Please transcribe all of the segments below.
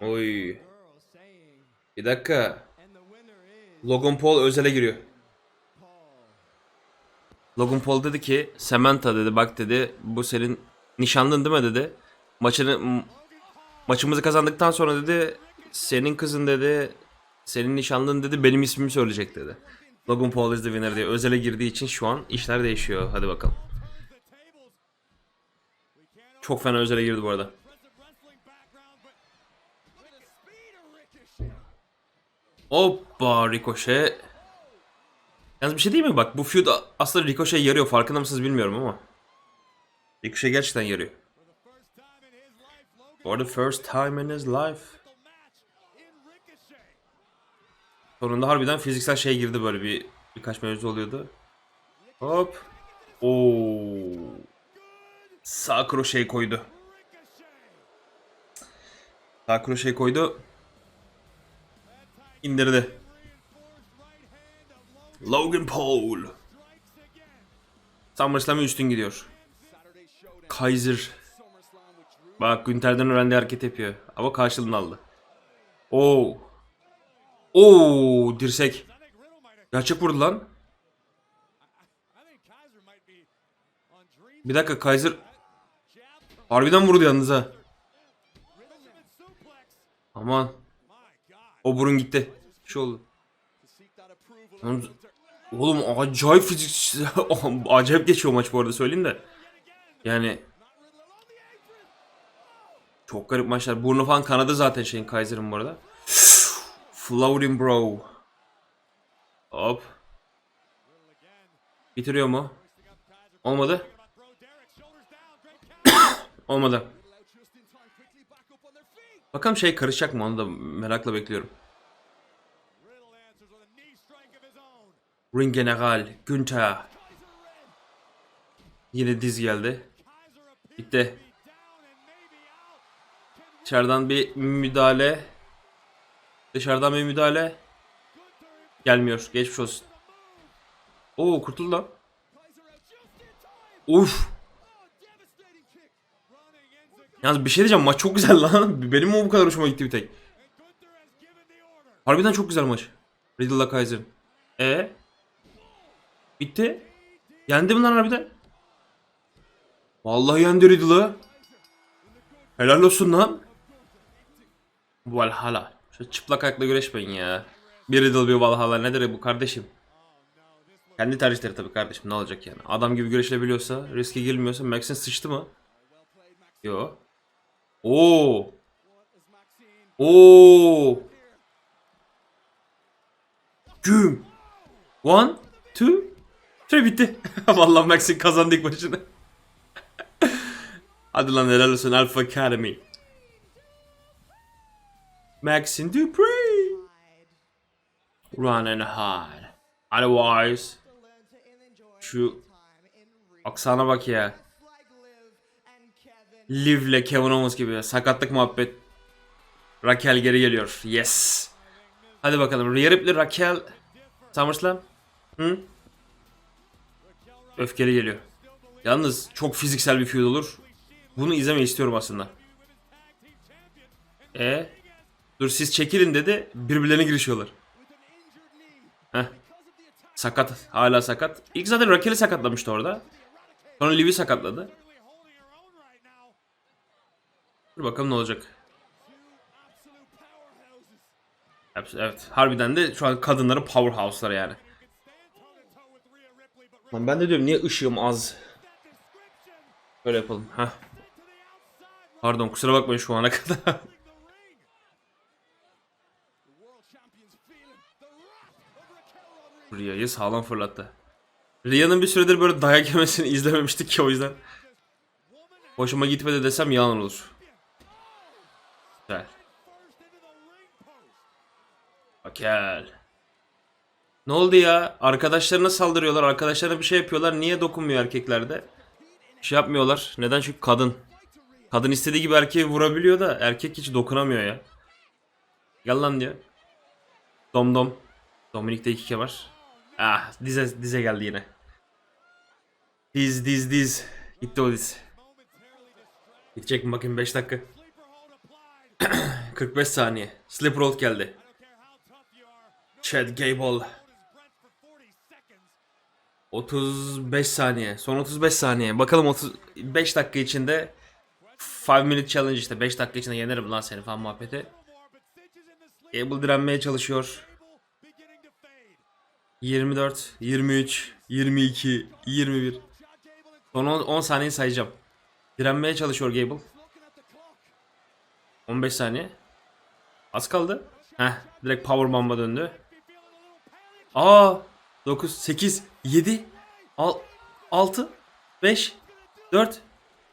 Oy. a girl saying, Bir dakika. Logan Paul özele giriyor. Logan Paul dedi ki Samantha dedi bak dedi bu senin nişanlın değil mi dedi. Maçını maçımızı kazandıktan sonra dedi senin kızın dedi senin nişanlın dedi benim ismimi söyleyecek dedi. Logan Paul is the winner diye özele girdiği için şu an işler değişiyor. Hadi bakalım. Çok fena özele girdi bu arada. Hoppa Ricochet. Yalnız bir şey değil mi? Bak bu feud aslında Ricochet yarıyor. Farkında mısınız bilmiyorum ama. Ricochet gerçekten yarıyor. For the first time in his life. Sonunda harbiden fiziksel şey girdi böyle bir birkaç mevzu oluyordu. Hop. Oo. Sağ kroşeyi koydu. Sağ kroşeyi koydu. İndirdi. Logan Paul. SummerSlam'a üstün gidiyor. Kaiser. Bak Günter'den öğrendiği hareket yapıyor. Ama karşılığını aldı. Oo. Oo dirsek. Gerçek vurdu lan. Bir dakika Kaiser harbiden vurdu yalnız ha. Aman. O burun gitti. Şey oldu. Oğlum acayip fizik acayip geçiyor maç bu arada söyleyeyim de. Yani çok garip maçlar. Burnu falan kanadı zaten şeyin Kaiser'ın bu arada. Floating bro. Hop. Bitiriyor mu? Olmadı. Olmadı. Bakalım şey karışacak mı onu da merakla bekliyorum. Ring General Günther. Yine diz geldi. Bitti. Dışarıdan bir müdahale. Dışarıdan bir müdahale. Gelmiyor. Geçmiş olsun. Oo kurtuldu lan. Uf. Yalnız bir şey diyeceğim maç çok güzel lan. Benim mi bu kadar hoşuma gitti bir tek. Harbiden çok güzel maç. Riddle'la Kaiser'ın. E Bitti. Yendi mi lan harbiden? Vallahi yendi Riddle'ı. Helal olsun lan. Valhalla. Şu çıplak ayakla güreşmeyin ya. Bir Riddle bir Valhalla nedir bu kardeşim? Kendi tercihleri tabii kardeşim ne olacak yani. Adam gibi güreşilebiliyorsa, riske girmiyorsa Max'in sıçtı mı? Yo. Oo. Oo. Güm. One, two, three bitti. Vallahi Max'in kazandı ilk maçını. Hadi lan helal olsun Alpha Academy. Maxine Dupree. Run and hide. Otherwise. Şu aksana bak ya. Liv'le Kevin Owens gibi sakatlık muhabbet. Raquel geri geliyor. Yes. Hadi bakalım. Rhea Ripley, Raquel. SummerSlam. Hı? Öfkeli geliyor. Yalnız çok fiziksel bir feud olur. Bunu izlemeyi istiyorum aslında. E Dur siz çekilin dedi. Birbirlerine girişiyorlar. Heh. Sakat. Hala sakat. İlk zaten Raquel'i sakatlamıştı orada. Sonra Liv'i sakatladı. Dur bakalım ne olacak. Evet. Harbiden de şu an kadınların powerhouse'ları yani. Lan ben de diyorum niye ışığım az. Böyle yapalım. ha. Pardon kusura bakmayın şu ana kadar. Rhia'yı sağlam fırlattı. Rhia'nın bir süredir böyle dayak yemesini izlememiştik ki o yüzden. Hoşuma gitmedi desem yalan olur. Güzel. Bakel. Ne oldu ya? Arkadaşlarına saldırıyorlar. Arkadaşlarına bir şey yapıyorlar. Niye dokunmuyor erkeklerde? Bir şey yapmıyorlar. Neden? Çünkü kadın. Kadın istediği gibi erkeği vurabiliyor da erkek hiç dokunamıyor ya. Gel lan diyor. Dom dom. Dominik'te iki var. Ah dize dize geldi yine. Diz diz diz. Gitti o diz. Gidecek mi bakayım 5 dakika. 45 saniye. Slipper hold geldi. Chad Gable. 35 saniye. Son 35 saniye. Bakalım 35 dakika içinde 5 minute challenge işte 5 dakika içinde yenerim lan seni falan muhabbeti. Gable direnmeye çalışıyor. 24, 23, 22, 21. Son 10, 10 saniye sayacağım. Direnmeye çalışıyor Gable. 15 saniye. Az kaldı. Heh, direkt power bomba döndü. Aa, 9, 8, 7, 6, 5, 4,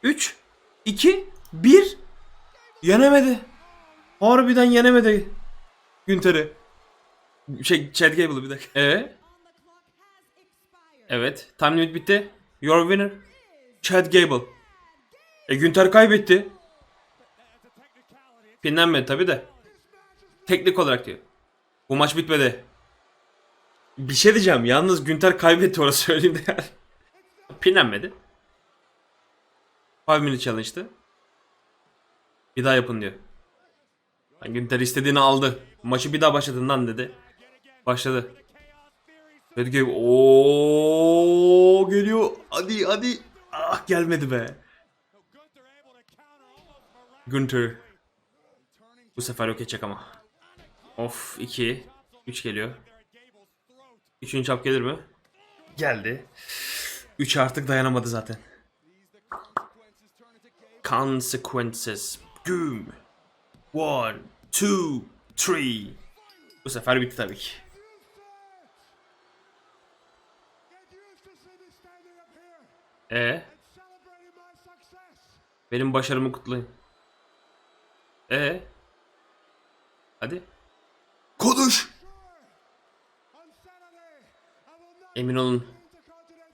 3, 2, 1. Yenemedi. Harbiden yenemedi. Günter'i. Şey, Chad Gable'ı bir dakika. Ee? Evet. Time limit bitti. Your winner. Chad Gable. E Günter kaybetti. Pinlenmedi tabi de. Teknik olarak diyor. Bu maç bitmedi. Bir şey diyeceğim. Yalnız Günter kaybetti orası söyleyeyim de. Pinlenmedi. 5 minute challenge'tı. Bir daha yapın diyor. Yani Günter istediğini aldı. Maçı bir daha başladın lan dedi. Başladı. Dedi ki ooo geliyor. Hadi hadi. Ah gelmedi be. Günter. Bu sefer yok edecek ama. Of 2. 3 geliyor. Üçüncü çap gelir mi? Geldi. 3 artık dayanamadı zaten. Consequences. Boom. One, two, three. Bu sefer bitti tabii ki. E benim başarımı kutlayın. E hadi. Konuş. Emin olun.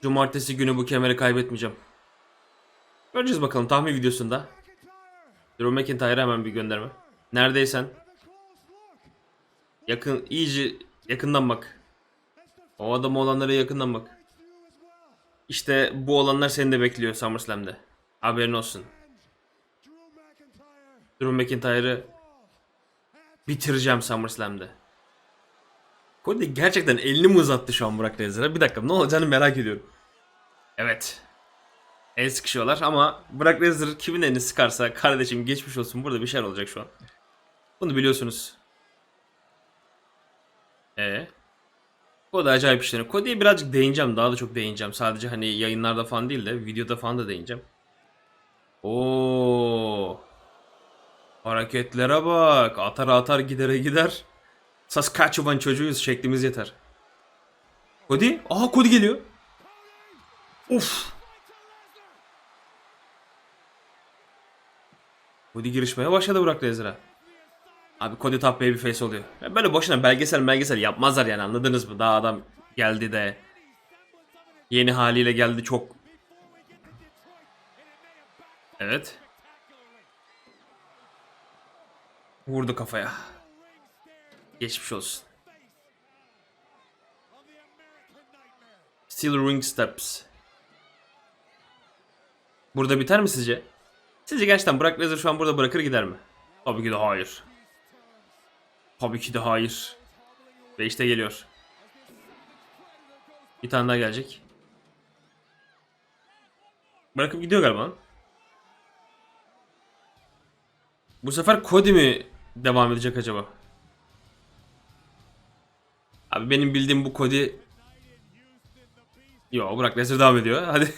Cumartesi günü bu kemeri kaybetmeyeceğim. Göreceğiz bakalım tahmin videosunda. Drew McIntyre'a hemen bir gönderme. Neredeysen. Yakın, iyice yakından bak. O adam olanlara yakından bak. İşte bu olanlar seni de bekliyor SummerSlam'de. Haberin olsun. Drew McIntyre'ı bitireceğim SummerSlam'de. Cody gerçekten elini mi uzattı şu an Brock Lesnar'a? Bir dakika ne olacağını merak ediyorum. Evet. El sıkışıyorlar ama Brock Lesnar kimin elini sıkarsa kardeşim geçmiş olsun burada bir şeyler olacak şu an. Bunu biliyorsunuz. E Cody acayip işleri. Cody'ye birazcık değineceğim. Daha da çok değineceğim. Sadece hani yayınlarda falan değil de videoda falan da değineceğim. Oo. Hareketlere bak. Atar atar gidere gider. Saskatchewan çocuğuyuz. Şeklimiz yeter. Cody? Aha Cody geliyor. Of. Cody girişmeye başladı Brock Lesnar'a. Abi Cody top babyface oluyor. Ya böyle boşuna belgesel belgesel yapmazlar yani anladınız mı? Daha adam geldi de yeni haliyle geldi çok. Evet. Vurdu kafaya. Geçmiş olsun. Steel ring steps. Burada biter mi sizce? Sizce gerçekten Brock Lesnar şu an burada bırakır gider mi? Tabii ki de hayır. Tabii ki de hayır. Ve işte geliyor. Bir tane daha gelecek. Bırakıp gidiyor galiba. Bu sefer Cody mi devam edecek acaba? Abi benim bildiğim bu Cody... Yo bırak Lesnar devam ediyor. Hadi.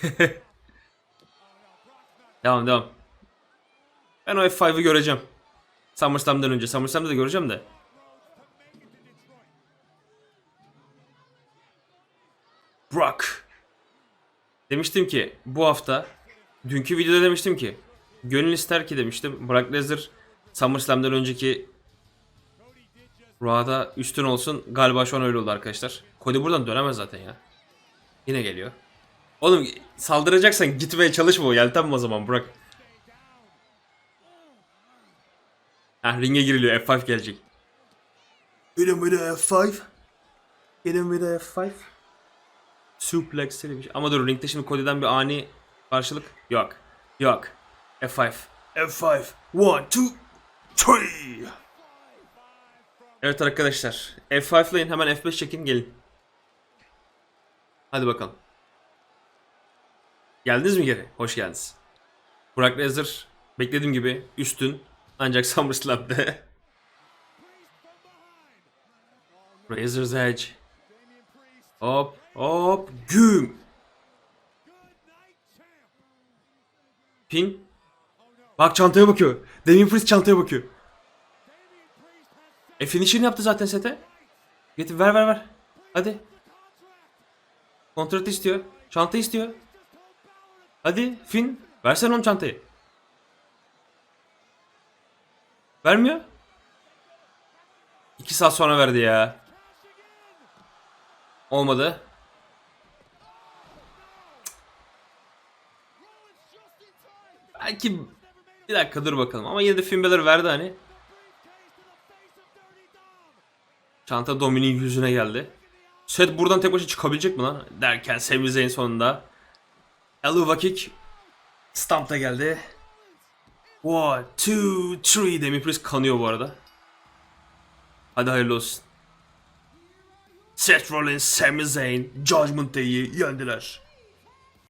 devam devam. Ben o F5'ı göreceğim. SummerSlam'dan önce. SummerSlam'da da göreceğim de. Brock. Demiştim ki bu hafta dünkü videoda demiştim ki gönül ister ki demiştim Brock Lesnar SummerSlam'dan önceki Raw'da üstün olsun. Galiba şu an öyle oldu arkadaşlar. Cody buradan dönemez zaten ya. Yine geliyor. Oğlum saldıracaksan gitmeye çalışma yeltenme o zaman Brock. Ha ringe giriliyor F5 gelecek. Hit him with a F5. Hit him with a F5. Suplex şey. Ama dur ringde şimdi Cody'den bir ani karşılık. Yok. Yok. F5. F5. One, two. three. Evet arkadaşlar. F5'layın hemen F5 çekin gelin. Hadi bakalım. Geldiniz mi geri? Hoş geldiniz. Brock Lesnar beklediğim gibi üstün ancak SummerSlam'de Razor's Edge Hop hop güm Pin Bak çantaya bakıyor. Damien Priest çantaya bakıyor. E finish'ini yaptı zaten sete. Getir ver ver ver. Hadi. Kontrat istiyor. Çanta istiyor. Hadi Finn versene onun çantayı. Vermiyor. İki saat sonra verdi ya. Olmadı. Belki bir dakika dur bakalım ama yine de Finn Balor verdi hani. Çanta Dominik'in yüzüne geldi. Seth buradan tek başına çıkabilecek mi lan? Derken Sami Zayn sonunda. Eluva kick. Stamp'ta geldi. One, two, three. Demi Priest kanıyor bu arada. Hadi hayırlı olsun. Seth Rollins, Sami Zayn, Judgment Day'i yendiler.